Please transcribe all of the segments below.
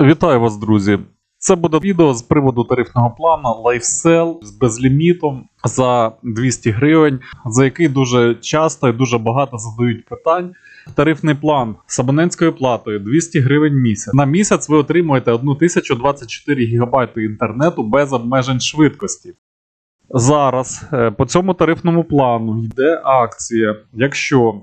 Вітаю вас, друзі! Це буде відео з приводу тарифного плану LifeSell з безлімітом за 200 гривень, за який дуже часто і дуже багато задають питань. Тарифний план з абонентською платою 200 гривень місяць. На місяць ви отримуєте 1024 ГБ інтернету без обмежень швидкості. Зараз е, по цьому тарифному плану йде акція. Якщо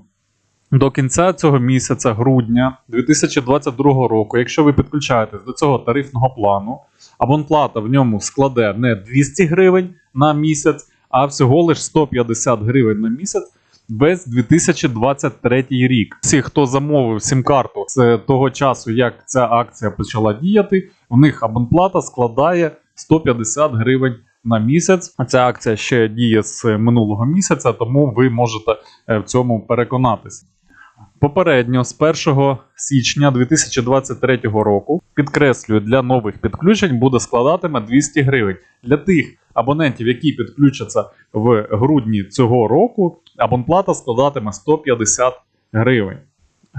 до кінця цього місяця, грудня 2022 року, якщо ви підключаєтесь до цього тарифного плану, абонплата в ньому складе не 200 гривень на місяць, а всього лише 150 гривень на місяць. Весь 2023 рік. Всі, хто замовив сім-карту з того часу, як ця акція почала діяти, у них абонплата складає 150 гривень на місяць. Ця акція ще діє з минулого місяця, тому ви можете е, в цьому переконатися. Попередньо з 1 січня 2023 року, підкреслюю, для нових підключень буде складатиме 200 гривень. Для тих абонентів, які підключаться в грудні цього року, абонплата складатиме 150 гривень.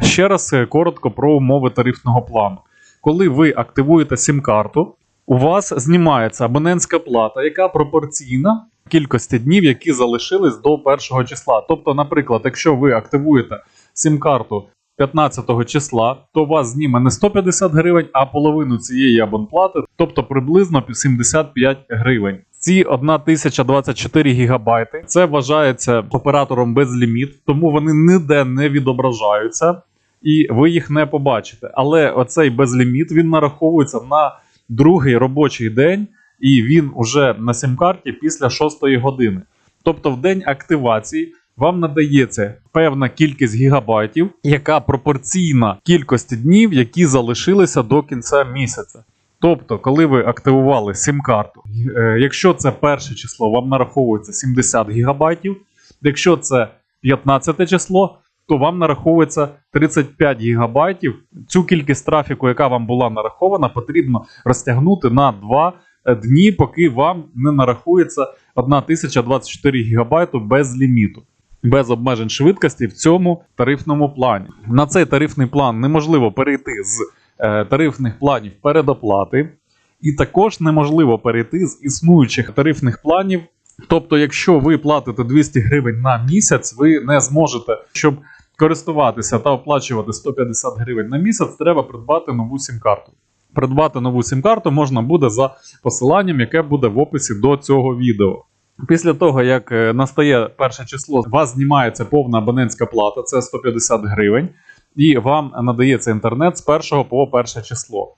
Ще раз е, коротко про умови тарифного плану. Коли ви активуєте сім-карту, у вас знімається абонентська плата, яка пропорційна кількості днів, які залишились до першого числа. Тобто, наприклад, якщо ви активуєте сім-карту 15 числа, то вас зніме не 150 гривень, а половину цієї абонплати, тобто приблизно 75 гривень. Ці 1024 гігабайти це вважається оператором безліміт, тому вони ніде не відображаються і ви їх не побачите. Але оцей безліміт він нараховується на другий робочий день, і він уже на сім-карті після 6 години. Тобто в день активації вам надається певна кількість гігабайтів, яка пропорційна кількості днів, які залишилися до кінця місяця. Тобто, коли ви активували сім-карту, е, якщо це перше число, вам нараховується 70 гігабайтів, якщо це 15 число, то вам нараховується 35 гігабайтів. Цю кількість трафіку, яка вам була нарахована, потрібно розтягнути на 2 дні, поки вам не нарахується 1024 гігабайту без ліміту. Без обмежень швидкості в цьому тарифному плані. На цей тарифний план неможливо перейти з е, тарифних планів передоплати, і також неможливо перейти з існуючих тарифних планів. Тобто, якщо ви платите 200 гривень на місяць, ви не зможете, щоб користуватися та оплачувати 150 гривень на місяць, треба придбати нову сім-карту. Придбати нову сім-карту можна буде за посиланням, яке буде в описі до цього відео. Після того, як е, настає перше число, у вас знімається повна абонентська плата, це 150 гривень, і вам надається інтернет з першого по перше число.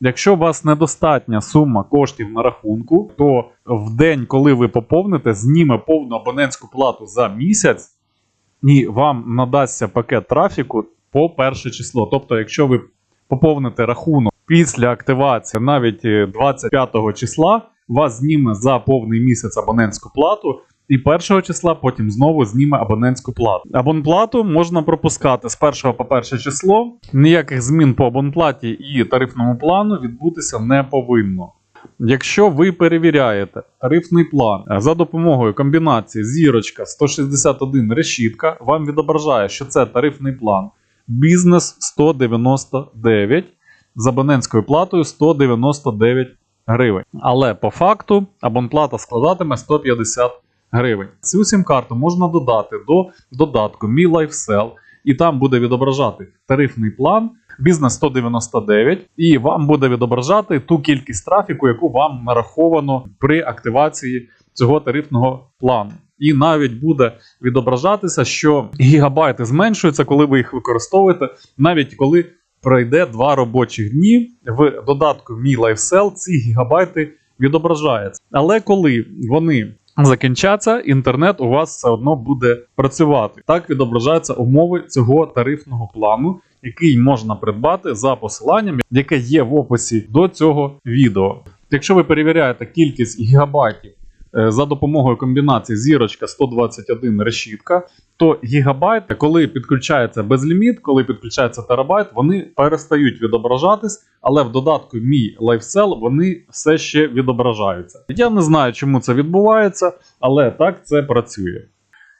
Якщо у вас недостатня сума коштів на рахунку, то в день, коли ви поповните, зніме повну абонентську плату за місяць, і вам надасться пакет трафіку по перше число. Тобто, якщо ви поповните рахунок після активації навіть е, 25 числа, вас зніме за повний місяць абонентську плату. І першого числа потім знову зніме абонентську плату. Абонплату можна пропускати з першого по перше число. Ніяких змін по абонплаті і тарифному плану відбутися не повинно. Якщо ви перевіряєте тарифний план е, за допомогою комбінації зірочка 161 решітка, вам відображає, що це тарифний план бізнес 199 з абонентською платою 199 гривень. Але по факту абонплата складатиме 150 гривень. Цю сім-карту можна додати до додатку Mi LifeSell, і там буде відображати тарифний план бізнес 199, і вам буде відображати ту кількість трафіку, яку вам нараховано при активації цього тарифного плану. І навіть буде відображатися, що гігабайти зменшуються, коли ви їх використовуєте, навіть коли пройде два робочих дні в додатку Mi LifeSell ці гігабайти відображаються. Але коли вони закінчаться, інтернет у вас все одно буде працювати. Так відображаються умови цього тарифного плану, який можна придбати за посиланням, яке є в описі до цього відео. Якщо ви перевіряєте кількість гігабайтів за допомогою комбінації зірочка 121 решітка, то гігабайт, коли підключається безліміт, коли підключається терабайт, вони перестають відображатись, але в додатку Mi LifeSell вони все ще відображаються. Я не знаю, чому це відбувається, але так це працює.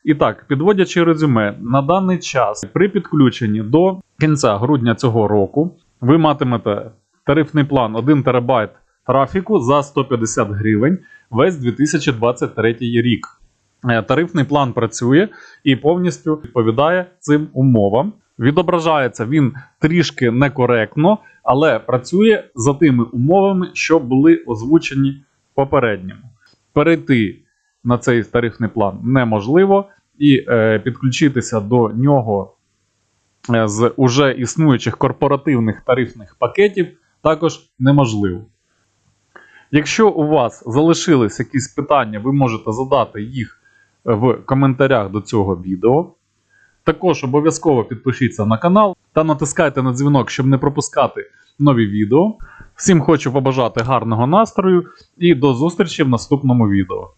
І так, підводячи резюме, на даний час при підключенні до кінця грудня цього року ви матимете тарифний план 1 терабайт трафіку за 150 гривень весь 2023 рік. Е, Тарифний план працює і повністю відповідає цим умовам. Відображається він трішки некоректно, але працює за тими умовами, що були озвучені попередньому. Перейти на цей тарифний план неможливо, і е, підключитися до нього е, з уже існуючих корпоративних тарифних пакетів також неможливо. Якщо у вас залишились якісь питання, ви можете задати їх в коментарях до цього відео. Також обов'язково підпишіться на канал та натискайте на дзвінок, щоб не пропускати нові відео. Всім хочу побажати гарного настрою і до зустрічі в наступному відео.